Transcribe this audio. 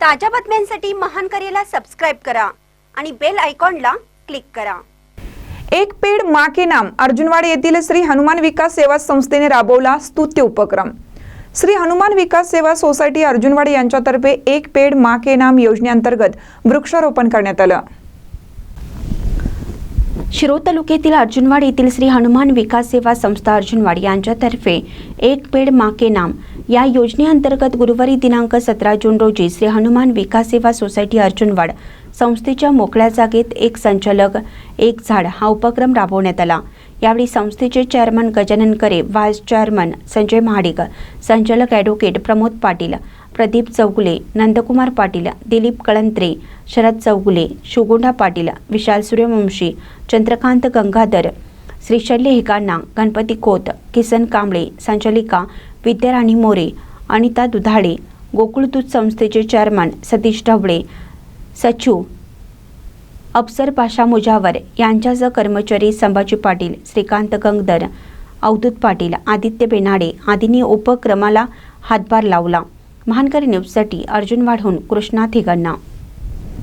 ताज्या बातम्यांसाठी महान करेला सबस्क्राईब करा आणि बेल आयकॉनला क्लिक करा. एक पेड मा के नाम अर्जुनवाड येथील श्री हनुमान विकास सेवा संस्थेने राबवला स्तुत्य उपक्रम. श्री हनुमान विकास सेवा सोसायटी अर्जुनवाड यांच्यातर्फे एक पेड मा के नाम योजनेअंतर्गत वृक्षारोपण करण्यात आलं. शिरोळ तालुक्यातील अर्जुनवाड येथील श्री हनुमान विकास सेवा संस्था अर्जुनवाड यांच्यातर्फे एक पेड माके नाम. या योजनेअंतर्गत गुरुवारी दिनांक सतरा जून रोजी श्री हनुमान विकास सेवा सोसायटी अर्जुनवाड संस्थेच्या मोकळ्या जागेत एक संचालक एक झाड हा उपक्रम राबवण्यात आला. यावेळी संस्थेचे चेअरमन गजानन करे व्हाईस चेअरमन संजय महाडिक संचालक ॲडव्होकेट प्रमोद पाटील प्रदीप चौगुले नंदकुमार पाटील दिलीप कळंत्रे शरद चौगुले शुगोंडा पाटील विशाल सूर्यवंशी चंद्रकांत गंगाधर श्रीशल्य हेकांना गणपती खोत किसन कांबळे संचालिका विद्याराणी मोरे अनिता दुधाडे गोकुळदूत संस्थेचे चेअरमन सतीश ढवळे सचिव अफसर पाशा मुजावर यांच्यासह कर्मचारी संभाजी पाटील श्रीकांत गंगधर अवधूत पाटील आदित्य बेनाडे आदींनी उपक्रमाला हातभार लावला. महानकरी न्यूजसाठी अर्जुन वाढून कृष्णा थिगण्णा.